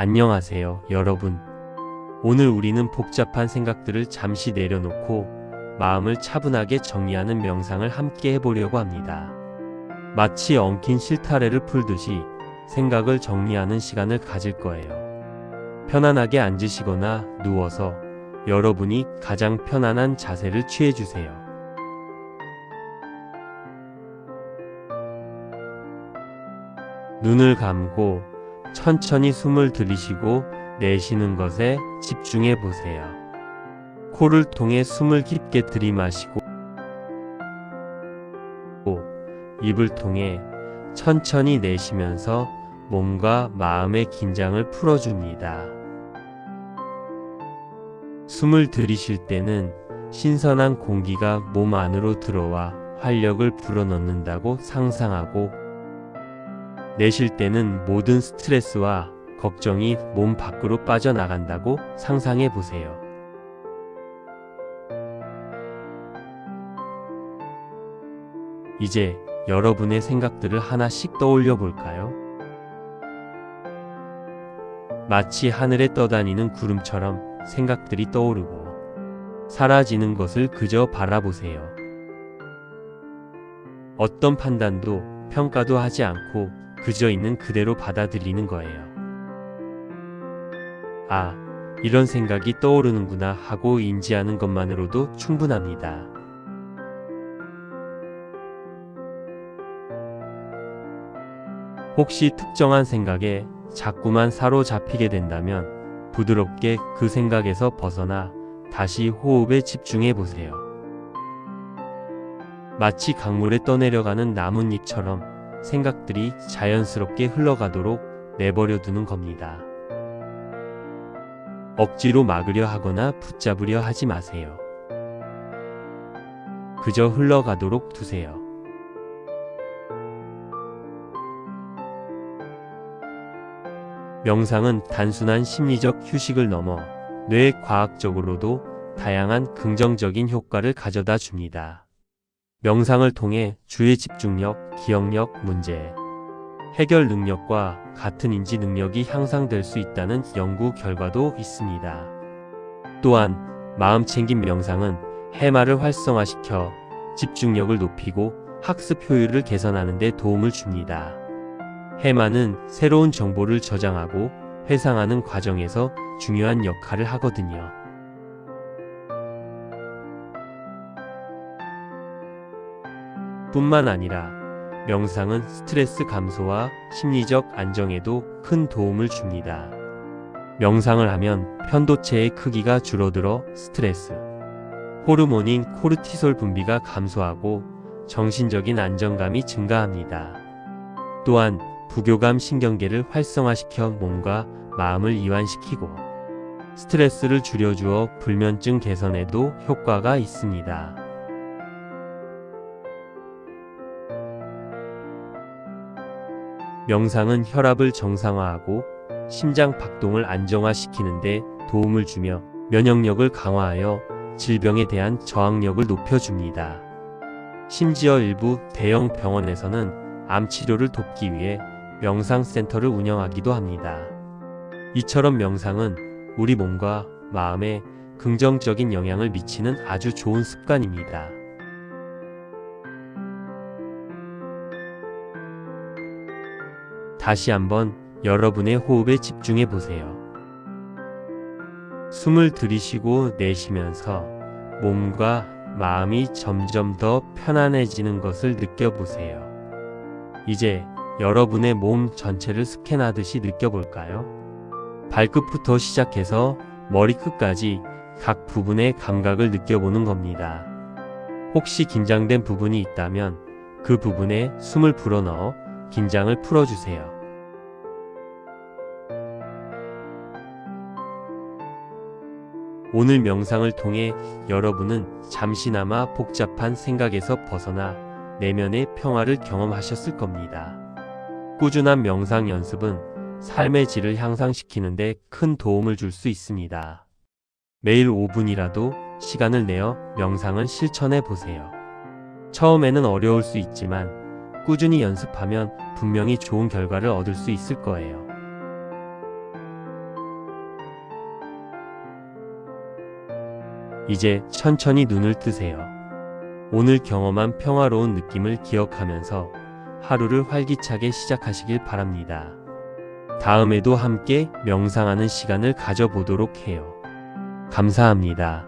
안녕하세요, 여러분. 오늘 우리는 복잡한 생각들을 잠시 내려놓고 마음을 차분하게 정리하는 명상을 함께 해보려고 합니다. 마치 엉킨 실타래를 풀듯이 생각을 정리하는 시간을 가질 거예요. 편안하게 앉으시거나 누워서 여러분이 가장 편안한 자세를 취해주세요. 눈을 감고 천천히 숨을 들이쉬고 내쉬는 것에 집중해 보세요. 코를 통해 숨을 깊게 들이마시고 입을 통해 천천히 내쉬면서 몸과 마음의 긴장을 풀어줍니다. 숨을 들이쉴 때는 신선한 공기가 몸 안으로 들어와 활력을 불어넣는다고 상상하고 내쉴 때는 모든 스트레스와 걱정이 몸 밖으로 빠져나간다고 상상해 보세요. 이제 여러분의 생각들을 하나씩 떠올려 볼까요? 마치 하늘에 떠다니는 구름처럼 생각들이 떠오르고 사라지는 것을 그저 바라보세요. 어떤 판단도 평가도 하지 않고 그저 있는 그대로 받아들이는 거예요. 아, 이런 생각이 떠오르는구나 하고 인지하는 것만으로도 충분합니다. 혹시 특정한 생각에 자꾸만 사로잡히게 된다면 부드럽게 그 생각에서 벗어나 다시 호흡에 집중해 보세요. 마치 강물에 떠내려가는 나뭇잎처럼 생각들이 자연스럽게 흘러가도록 내버려 두는 겁니다. 억지로 막으려 하거나 붙잡으려 하지 마세요. 그저 흘러가도록 두세요. 명상은 단순한 심리적 휴식을 넘어 뇌 과학적으로도 다양한 긍정적인 효과를 가져다 줍니다. 명상을 통해 주의 집중력, 기억력, 문제, 해결 능력과 같은 인지 능력이 향상될 수 있다는 연구 결과도 있습니다. 또한 마음 챙김 명상은 해마를 활성화시켜 집중력을 높이고 학습 효율을 개선하는 데 도움을 줍니다. 해마는 새로운 정보를 저장하고 회상하는 과정에서 중요한 역할을 하거든요. 뿐만 아니라 명상은 스트레스 감소와 심리적 안정에도 큰 도움을 줍니다. 명상을 하면 편도체의 크기가 줄어들어 스트레스, 호르몬인 코르티솔 분비가 감소하고 정신적인 안정감이 증가합니다. 또한 부교감 신경계를 활성화시켜 몸과 마음을 이완시키고 스트레스를 줄여주어 불면증 개선에도 효과가 있습니다. 명상은 혈압을 정상화하고 심장 박동을 안정화시키는 데 도움을 주며 면역력을 강화하여 질병에 대한 저항력을 높여줍니다. 심지어 일부 대형 병원에서는 암 치료를 돕기 위해 명상센터를 운영하기도 합니다. 이처럼 명상은 우리 몸과 마음에 긍정적인 영향을 미치는 아주 좋은 습관입니다. 다시 한번 여러분의 호흡에 집중해 보세요. 숨을 들이쉬고 내쉬면서 몸과 마음이 점점 더 편안해지는 것을 느껴보세요. 이제 여러분의 몸 전체를 스캔하듯이 느껴볼까요? 발끝부터 시작해서 머리끝까지 각 부분의 감각을 느껴보는 겁니다. 혹시 긴장된 부분이 있다면 그 부분에 숨을 불어넣어 긴장을 풀어주세요. 오늘 명상을 통해 여러분은 잠시나마 복잡한 생각에서 벗어나 내면의 평화를 경험하셨을 겁니다. 꾸준한 명상 연습은 삶의 질을 향상시키는데 큰 도움을 줄 수 있습니다. 매일 5분이라도 시간을 내어 명상을 실천해 보세요. 처음에는 어려울 수 있지만 꾸준히 연습하면 분명히 좋은 결과를 얻을 수 있을 거예요. 이제 천천히 눈을 뜨세요. 오늘 경험한 평화로운 느낌을 기억하면서 하루를 활기차게 시작하시길 바랍니다. 다음에도 함께 명상하는 시간을 가져보도록 해요. 감사합니다.